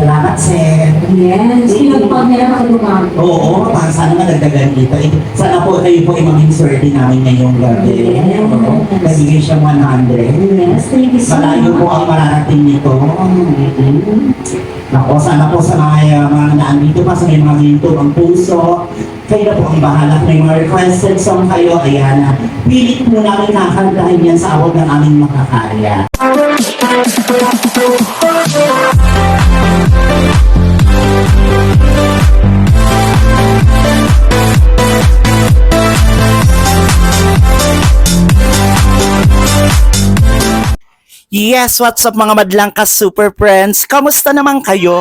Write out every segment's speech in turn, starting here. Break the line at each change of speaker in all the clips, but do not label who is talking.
Salamat, sir.
Yes, pinagpag nila katulungan.
Oo, para sana madagdagan dito. Eh, Sana po kayo po ay maging swerte namin ngayong gabi.
Yes.
Oo, Nabigay siyang 100.
Yes, thank you so
Malayo po
much.
ang mararating nito. Nako, sana po sa mga, uh, mga naandito pa sa may mga hinto ang puso. Kayo na po ang bahala. May mga requested song kayo. Ayan na. Pilit po namin kakantahin yan sa awag ng aming makakaya.
Yes, what's up mga madlang ka super friends? Kamusta naman kayo?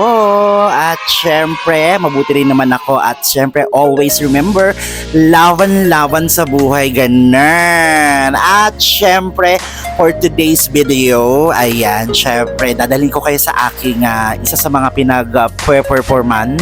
At syempre, mabuti rin naman ako at syempre always remember, laban-laban sa buhay ganun. At syempre, for today's video, ayan, syempre, dadalhin ko kayo sa aking ah, isa sa mga pinag-performan,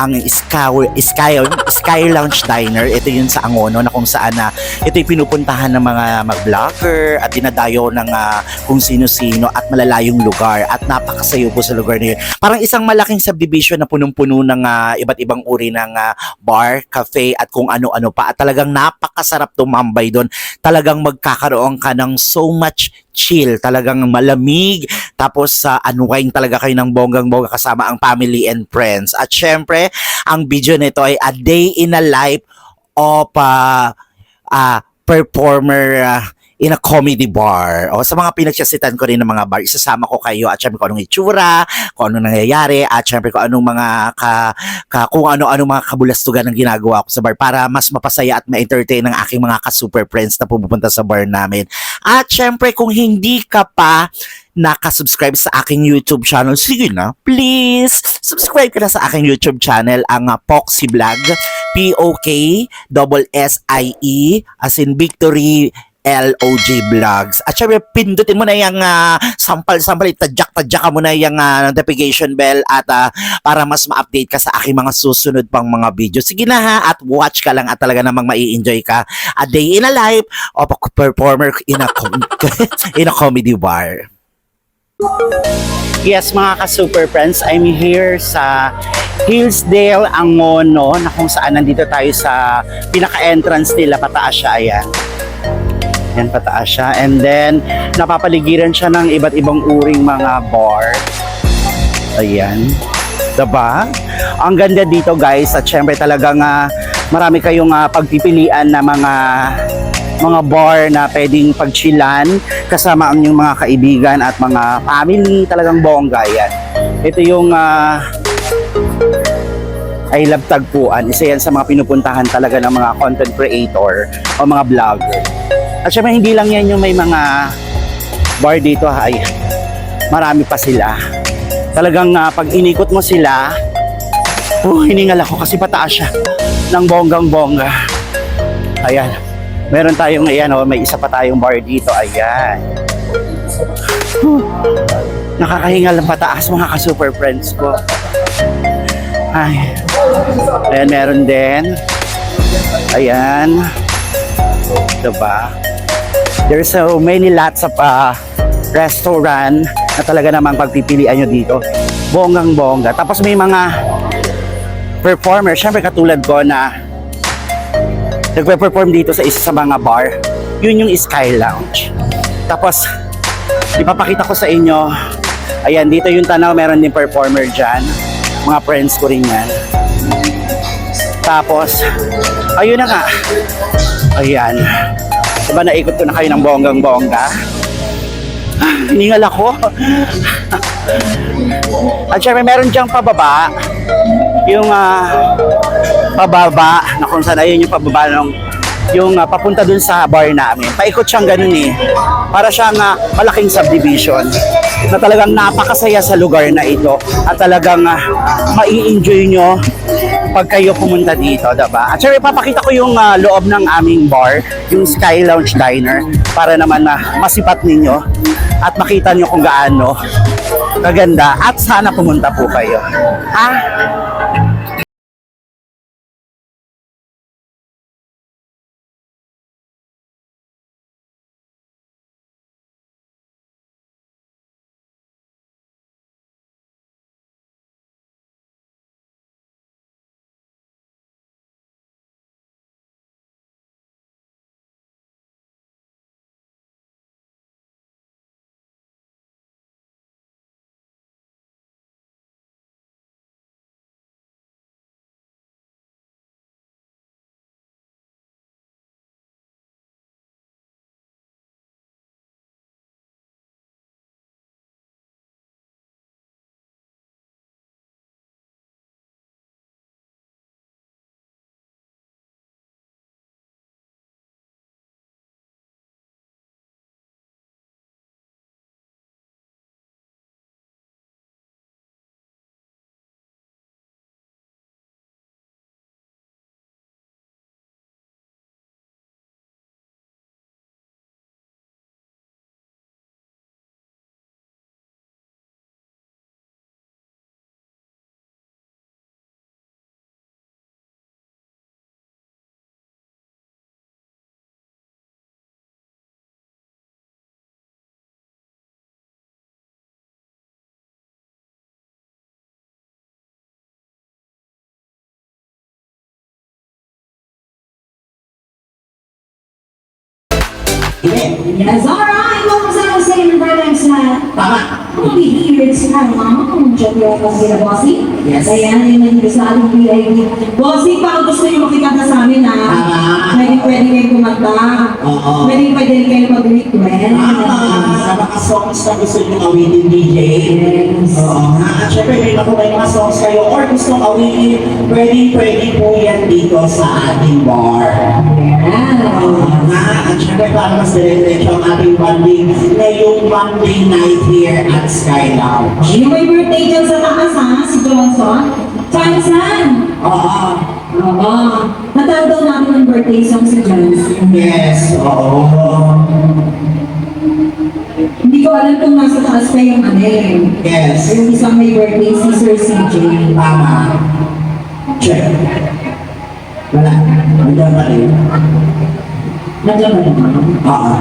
ang Sky, Sky, Sky Lounge Diner. Ito yun sa Angono na kung saan na ito yung pinupuntahan ng mga mag-vlogger at dinadayo ng ah, kung sino-sino at malalayong lugar at napakasayo po sa lugar na yun. Parang isang malaking subdivision na punong-puno ng ah, iba't ibang uri ng ah, bar, cafe at kung ano-ano pa at talagang napakasarap tumambay doon. Talagang magkakaroon ka ng so much chill, talagang malamig, tapos sa unwind talaga kayo ng bonggang-bongga kasama ang family and friends. At syempre, ang video nito ay a day in a life of ah, ah, performer ah, in a comedy bar. O sa mga pinagsasitan ko rin ng mga bar, isasama ko kayo at syempre kung anong itsura, kung anong nangyayari, at syempre kung anong mga ka, ka kung ano-ano mga kabulastugan ang ginagawa ko sa bar para mas mapasaya at ma-entertain ng aking mga ka-super friends na pumupunta sa bar namin. At syempre kung hindi ka pa nakasubscribe sa aking YouTube channel, sige na, please, subscribe ka na sa aking YouTube channel, ang uh, Poxy Vlog, P-O-K-S-S-I-E, as in Victory LOJ Vlogs. At syempre, pindutin mo na yung ah, sampal-sampal, tadyak-tadyak mo na yung ah, notification bell at ah, para mas ma-update ka sa aking mga susunod pang mga video. Sige na ha, at watch ka lang at talaga namang mai-enjoy ka. A day in a life of a performer in a, in a comedy bar. Yes, mga ka-super friends, I'm here sa Hillsdale, Angono, na kung saan nandito tayo sa pinaka-entrance nila, pataas siya, ayan. Yan, pataas siya. And then, napapaligiran siya ng iba't ibang uring mga bar. Ayan. Diba? Ang ganda dito guys, at syempre talagang ah, marami kayong ah, pagpipilian na mga mga bar na pwedeng pagchilan kasama ang inyong mga kaibigan at mga family talagang bongga yan. Ito yung ah, I love tagpuan. Isa yan sa mga pinupuntahan talaga ng mga content creator o mga vlogger. At syempre hindi lang yan yung may mga bar dito. Ay, marami pa sila. Talagang ah, pag inikot mo sila, oh, hiningal ako kasi pataas siya ng bonggang bongga. Ayan. Meron tayong, ayan oh, may isa pa tayong bar dito. Ayan. Nakakahingal ng pataas mga ka-super friends ko. Ay. Ayan, meron din. Ayan. Diba? There's so many lots of uh, restaurant na talaga namang pagpipilian nyo dito. Bonggang bongga. Tapos may mga performer, syempre katulad ko na nagpe-perform dito sa isa sa mga bar. Yun yung Sky Lounge. Tapos, ipapakita ko sa inyo, ayan, dito yung tanaw, meron din performer dyan. Mga friends ko rin yan. Tapos, ayun na nga. Ayan. Diba naikot ko na kayo ng bonggang-bongga? Hiningal ako. At syempre meron diyang pababa. Yung ah, pababa na kung saan ayun yung pababa ng yung ah, papunta dun sa bar namin. Paikot siyang ganun eh. Para siyang ah, malaking subdivision na talagang napakasaya sa lugar na ito at talagang uh, mai-enjoy nyo pag kayo pumunta dito, diba? At syempre, papakita ko yung ah, loob ng aming bar, yung Sky Lounge Diner, para naman na masipat ninyo at makita nyo kung gaano kaganda at sana pumunta po kayo. Ha? Hindi.
Yes. Welcome sa
Tama.
Only here it's time, mama. Kung dyan yung kasi na bossy.
Yes.
Ayan, yung nandito sa ating VIP. Bossy, baka gusto niyo makikanta sa amin, ha?
Tama.
Pwede pwede kayo kumanta.
Oo.
Pwede pwede kayo mag-request.
Ah, sa mga songs na gusto nyo awitin, DJ.
Yes.
Oo, ha? At syempre, may mga may mga songs kayo or gustong awitin, pwede, pwede po yan dito sa ating bar. Oo, ha? At syempre, para mas dire-diretso ang ating bonding ngayong Monday night here at Sky Lounge.
Yung may birthday dyan sa taas, ha? Si Johnson. Johnson!
Oo.
Oo. Natawag daw natin ang birthday song si Johnson.
Yes, oo.
Hindi ko alam kung nasa taas pa yung ano eh.
Yes.
Yung isang may birthday, si Sir CJ.
Tama. Check. Wala. Nandiyan pa rin.
Nandiyan ba naman?
Oo.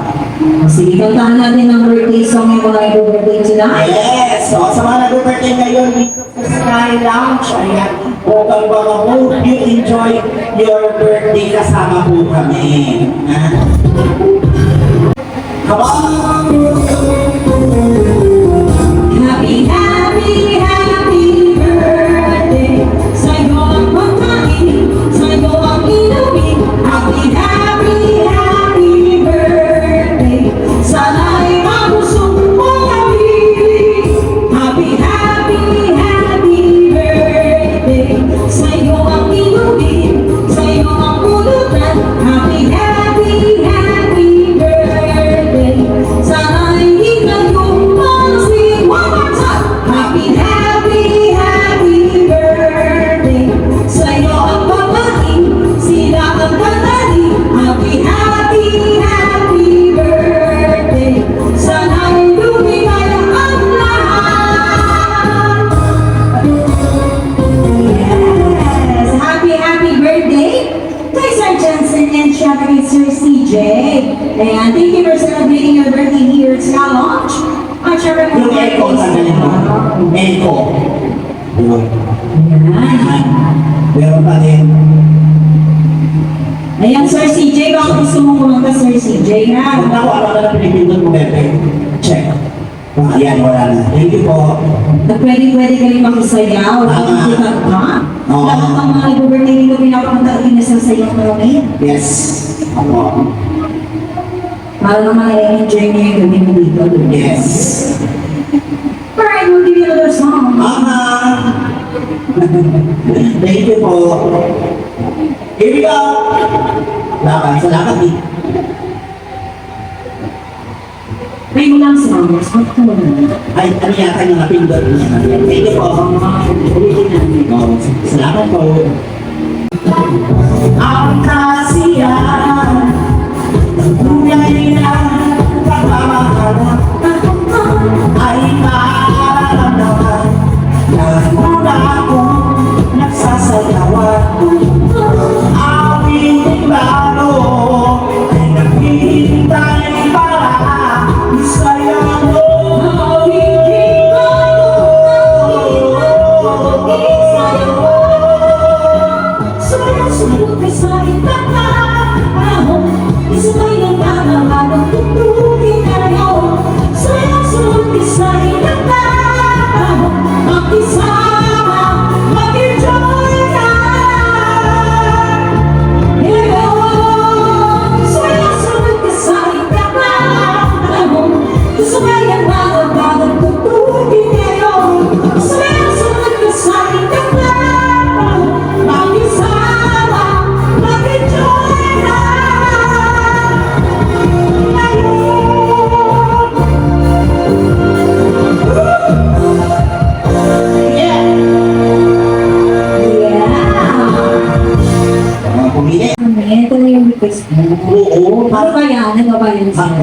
Sige, kantahan natin ang birthday song yung mga birthday sila.
Yes! So, sa mga nag-birthday ngayon dito sa Sky Lounge, ayan, bukang mga hope you enjoy your birthday kasama po kami. Ha? Come
Ayan, Sir CJ, baka gusto mo kumanta, Sir CJ, ha?
Kung ako, ano na pinipindot mo, Bebe? Check. Ah, Ayan, wala na. Thank you po.
At pwede-pwede kayo makisayaw.
Tama.
Makikanta.
Oo.
Lahat ng mga nag-birthday nito pinapakanta at pinasasayaw mo namin.
Yes. Ako.
Para naman i-enjoy niyo yung gabi mo dito.
Yes.
Alright, we'll give you another song.
Mama! Thank you po. Here we go! Laban, salamat eh.
Try mo lang sa mga mo naman?
Ay, ano yata yung napindot niya. Thank you po. Oh, salamat po. Ang kasiyahan ng kulay na pagmamahala ay mararamdaman na mula akong nagsasayawan.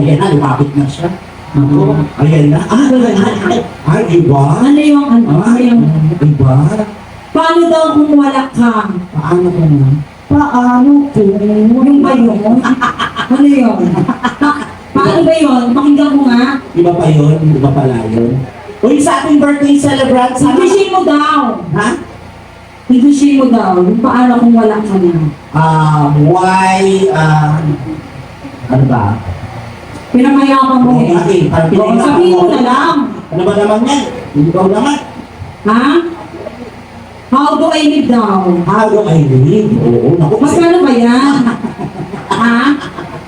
Yan?
Ah, ayan na, lumapit na siya. Ako, ayan na. Ah, ay, ay, ay, iba?
Ano yung ano? Ano
Ay,
yung...
iba?
Paano daw kung wala ka?
Paano ko na?
Paano kung... Yung ba yun? Ano yun? Paano ba yun? Pakinggan mo nga.
Iba pa yun? Iba pala yun? Uy, sa ating birthday celebrant, sana...
Negotiate mo daw.
Ha?
Negotiate mo daw. Yung paano kung wala ka na.
Ah, why, ah, ano ba?
Pinamayapan mo eh.
eh,
sabihin mo na lang.
Ano ba naman yan? Ikaw naman.
Ha? How do I live daw?
How do I live? Oo, naku.
Magkano ba yan? ha?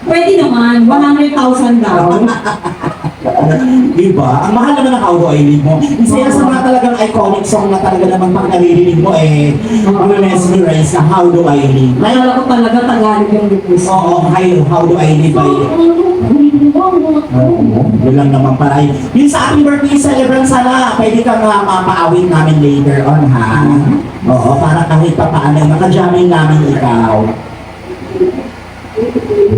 Pwede naman, 100,000 daw.
Diba? Ang mahal naman ng How Do I Live mo. Isa yan sa mga talagang iconic song na talaga naman pag naririnig mo eh, mamemesmerize ka How Do I Live.
Nalala ko talaga Tagalog yung request.
Oo, hi, How Do I Live by... Oo, yun lang naman pala. Yung sa ating birthday celebrant, sana pwede kang uh, mapaawit namin later on, ha? Oo, para kahit pa paano, makajamin namin ikaw.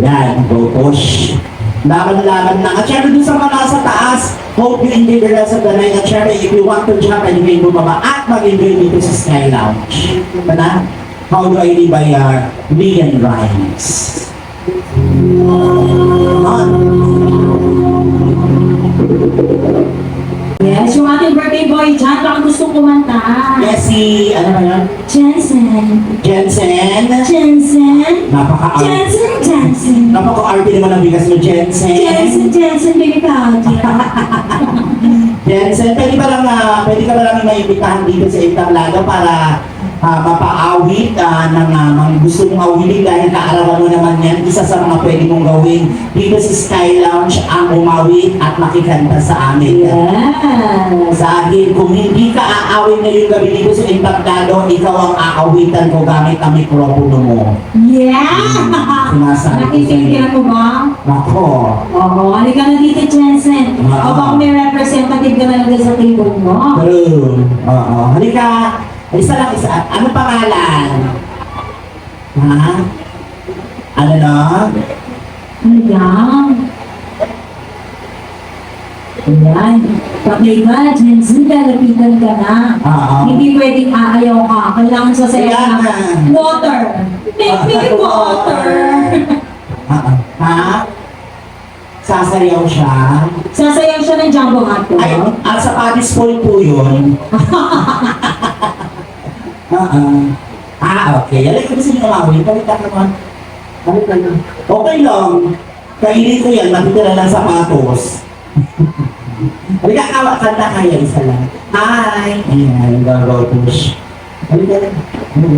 Yan, go push. Laban-laban na. At syempre dun sa mga nasa taas, hope you enjoy the rest of the night. At syempre, if you want to jump, pwede kayo bumaba at mag-enjoy dito sa Sky Lounge. Na, How Do I Live by uh, Leon Rhymes. On.
Boy dyan, baka gusto kumanta.
Yes, si, ano ba yun?
Jensen.
Jensen.
Jensen.
Napaka-art.
Jensen, Jensen.
Napaka-arte naman ang bigas mo, Jensen.
Jensen, Jensen, baby Claudia.
Jensen, pwede ba lang, ah, pwede ka ba lang maimbitahan dito sa Entablado para ah, mapaawit ah, ng mga gusto mong awilin dahil kaarawan mo naman yan. Isa sa mga pwede mong gawin dito sa Sky Lounge ang umawit at makikanta sa amin.
Yes.
Dahil kung hindi ka aawin ngayong gabi dito sa Entablado, ikaw ang aawitan ko gamit ang mikropono mo.
Yeah! Nakikikiran mo ba?
Nako.
Oo, halika na dito, Jensen.
Ah.
O baka may representative ka na lang sa table mo.
True. Oo. Halika. Isa lang isa. Ano pangalan? Ha? Ano na?
Yan? Ayan. Pakay ka, Jensen, lalapitan ka na.
Oo.
Hindi pwedeng aayaw ka. Kailangan sa sayo na water. Take me water.
Oo. Ha? Sasayaw siya.
Sasayaw siya ng jumbo hot ko.
Ay, at sa Paris Point po yun. Ah, okay. Alam ko gusto niyo umawin. Balik ka naman. Balik ka na. Okay lang. Kainin ko yan. Matitira lang sapatos. Halika, kawa, kanta kaya isa lang. Hi! Ayan, go, push. Halika na.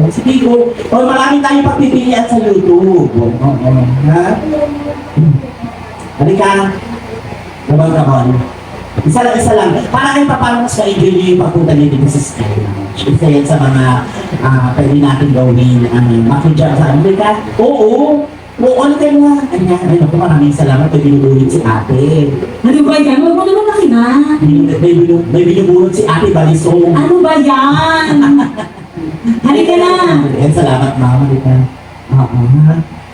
Sige, go. O, marami tayong pagpipilian sa YouTube. Oo, oo. Ha? Halika. Naman naman. Isa lang, isa lang. Para kayo pa paano mas nyo yung pagpunta nyo dito sa Sky Lounge. Isa yan sa mga ah, pwede natin gawin. Uh, Makidya sa Amerika. Oo. Oo, ano ka na? Ayan, ay naku, maraming salamat. May binubulit si ate.
Ano ba yan? Huwag mo naman nakina.
May, may, binu- may binubulot si ate Balisong.
Ano ba yan? Halika na.
Ayan, salamat mama. Halika. Oo?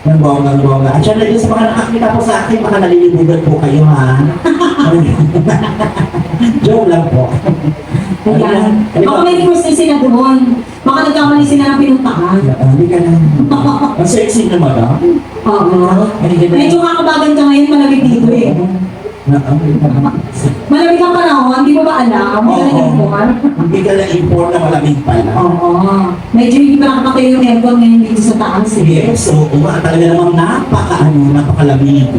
Ang bongga, ang bongga. At syempre, sa mga nakakita po sa akin, baka nalilibugan po kayo, ha? Joke lang po.
Ayan. Baka may request din sila doon. Baka nagkamali sila ng pinuntahan.
Ah, Hindi ka na. Ang sexy naman, ah.
Oo. Medyo kakabagan ka ngayon, malamig dito eh.
Ah,
Malamig ang panahon, hindi mo ba alam? Hindi ka
Oo.
nag-inform.
Hindi ka na import na malamig pala.
Oo. Medyo hindi pa nakapatay yung aircon ngayon dito sa taas.
Sige, so, uma, talaga namang napaka, ano, napakalamig.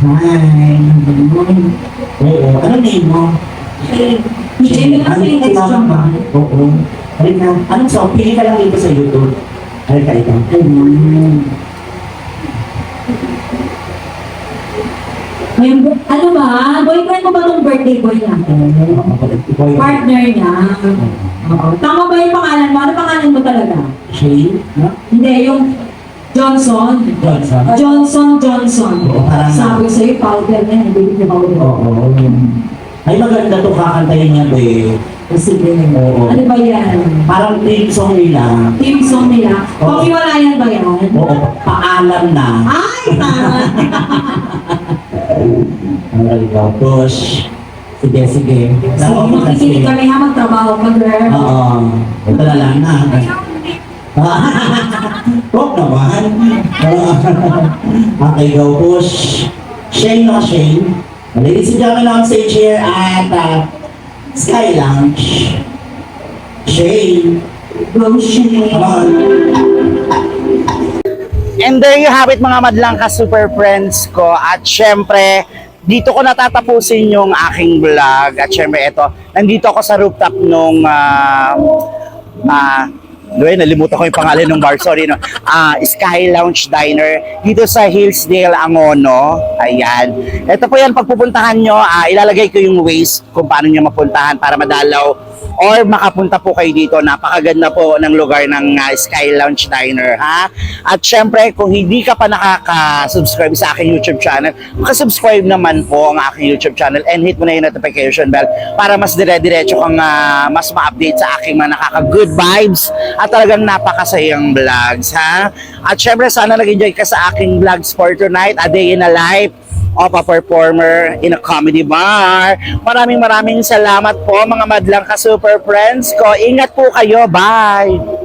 Hi. Oo, ano name mo?
Mo lang
Ano
sa extra
kilala ka? Oo. Halika. Anong song? Pili ka lang dito sa YouTube. Halika ito. Ayun.
Ngayon, ano ba? Boyfriend mo ba tong birthday boy niya?
Boy,
Partner niya. Oo. Tama ba yung pangalan mo? Ano pangalan mo talaga?
Shane? No?
Hindi, yung Johnson.
Johnson?
Johnson Johnson.
Oo, parang-
Sabi sa'yo, powder na. Hindi ko powder.
Oo. Ay, maganda to kakantayin niya, be.
Sige.
Oo.
Ano ba yan?
Parang team song nila.
Team song nila.
Oo.
Paghiwalayan ba yan?
Oo, paalam na.
Ay, tama.
Ang ikaw, push. Sige, sige.
Sige, makikinig kami ha, magtrabaho ka, girl.
Oo. Ito na lang na. Huwag naman. okay, go push. Shane na Shane. Ladies and gentlemen on stage here at uh, Sky Lounge. Shane.
Go, Shane.
Come on. And there you have it mga madlang ka super friends ko. At syempre, dito ko natatapusin yung aking vlog. At syempre, ito, nandito ako sa rooftop nung ah ah Doy, nalimutan ko yung pangalan ng bar. Sorry, no. Ah, Sky Lounge Diner dito sa Hillsdale, Angono. Ayan. Ito po yan, pagpupuntahan nyo, ah, ilalagay ko yung ways kung paano nyo mapuntahan para madalaw or makapunta po kayo dito. Napakaganda po ng lugar ng ah, Sky Lounge Diner, ha? At syempre, kung hindi ka pa nakaka-subscribe sa aking YouTube channel, makasubscribe naman po ang aking YouTube channel and hit mo na yung notification bell para mas dire-diretso kang ah, mas ma-update sa aking mga nakaka-good vibes at talagang napakasayang vlogs, ha? At syempre, sana nag-enjoy ka sa aking vlogs for tonight, a day in a life of a performer in a comedy bar. Maraming maraming salamat po mga madlang ka super friends ko. Ingat po kayo. Bye!